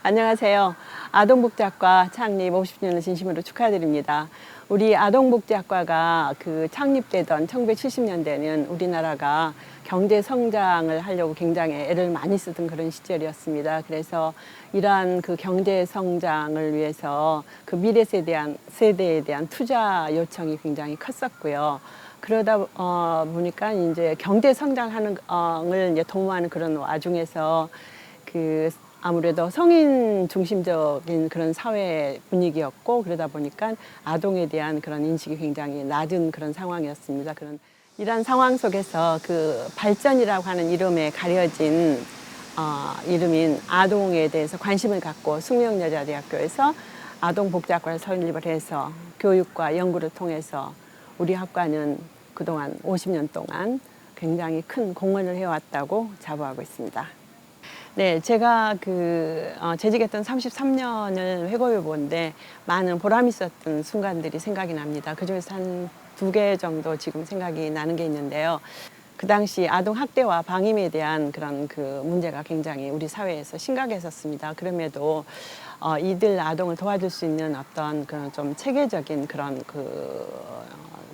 안녕하세요. 아동복지학과 창립 50주년을 진심으로 축하드립니다. 우리 아동복지학과가 그 창립되던 1970년대는 우리나라가 경제 성장을 하려고 굉장히 애를 많이 쓰던 그런 시절이었습니다. 그래서 이러한 그 경제 성장을 위해서 그 미래 세대한 세대에 대한 투자 요청이 굉장히 컸었고요. 그러다 어, 보니까 이제 경제 성장하는 을 이제 도모하는 그런 와중에서 그 아무래도 성인 중심적인 그런 사회 분위기였고 그러다 보니까 아동에 대한 그런 인식이 굉장히 낮은 그런 상황이었습니다. 그런 이러한 상황 속에서 그 발전이라고 하는 이름에 가려진 어, 이름인 아동에 대해서 관심을 갖고 숙명여자대학교에서 아동복지학과를 설립을 해서 교육과 연구를 통해서 우리 학과는 그동안 50년 동안 굉장히 큰 공헌을 해왔다고 자부하고 있습니다. 네, 제가 그 어, 재직했던 33년을 회고해 본데 많은 보람 있었던 순간들이 생각이 납니다. 그 중에서 한 두 개 정도 지금 생각이 나는 게 있는데요. 그 당시 아동 학대와 방임에 대한 그런 그 문제가 굉장히 우리 사회에서 심각했었습니다. 그럼에도 어, 이들 아동을 도와줄 수 있는 어떤 그런 좀 체계적인 그런 그 어,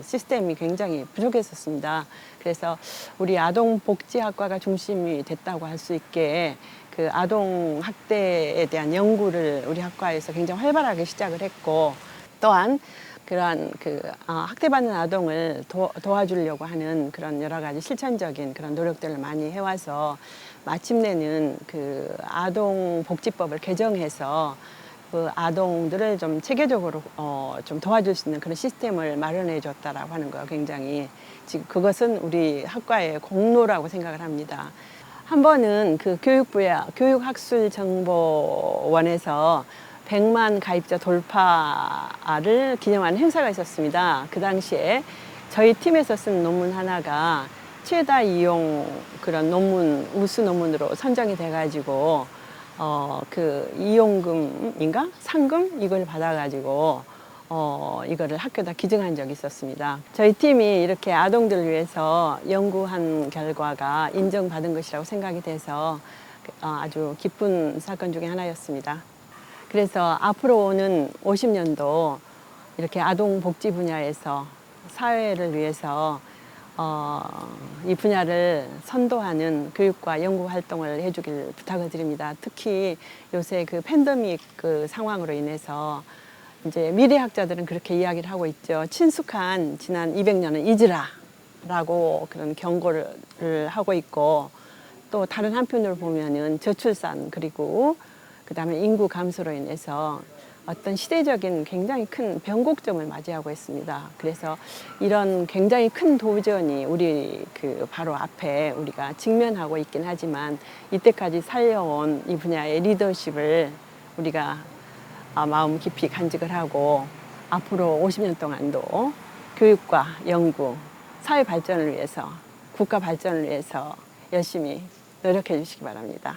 시스템이 굉장히 부족했었습니다. 그래서 우리 아동복지학과가 중심이 됐다고 할 수 있게 그 아동 학대에 대한 연구를 우리 학과에서 굉장히 활발하게 시작을 했고 또한 그러한 그 어, 학대받는 아동을 도, 도와주려고 하는 그런 여러 가지 실천적인 그런 노력들을 많이 해와서 마침내는 그 아동 복지법을 개정해서 그 아동들을 좀 체계적으로 어, 좀 도와줄 수 있는 그런 시스템을 마련해 줬다라고 하는 거 굉장히 지금 그것은 우리 학과의 공로라고 생각을 합니다. 한 번은 그 교육부의 교육학술정보원에서 100만 가입자 돌파를 기념하는 행사가 있었습니다. 그 당시에 저희 팀에서 쓴 논문 하나가 최다 이용 그런 논문 우수 논문으로 선정이 돼가지고 어 그 이용금인가 상금 이걸 받아가지고 어 이거를 학교다 기증한 적이 있었습니다. 저희 팀이 이렇게 아동들을 위해서 연구한 결과가 인정받은 것이라고 생각이 돼서 어, 아주 기쁜 사건 중에 하나였습니다. 그래서 앞으로 오는 50년도 이렇게 아동 복지 분야에서 사회를 위해서 어, 이 분야를 선도하는 교육과 연구 활동을 해주길 부탁을 드립니다. 특히 요새 그 팬데믹 그 상황으로 인해서 이제 미래학자들은 그렇게 이야기를 하고 있죠. 친숙한 지난 200년은 잊으라라고 그런 경고를 하고 있고 또 다른 한편으로 보면은 저출산 그리고 그다음에 인구 감소로 인해서 어떤 시대적인 굉장히 큰 변곡점을 맞이하고 있습니다. 그래서 이런 굉장히 큰 도전이 우리 그 바로 앞에 우리가 직면하고 있긴 하지만 이때까지 살려온 이 분야의 리더십을 우리가 아, 마음 깊이 간직을 하고 앞으로 50년 동안도 교육과 연구, 사회 발전을 위해서 국가 발전을 위해서 열심히 노력해 주시기 바랍니다.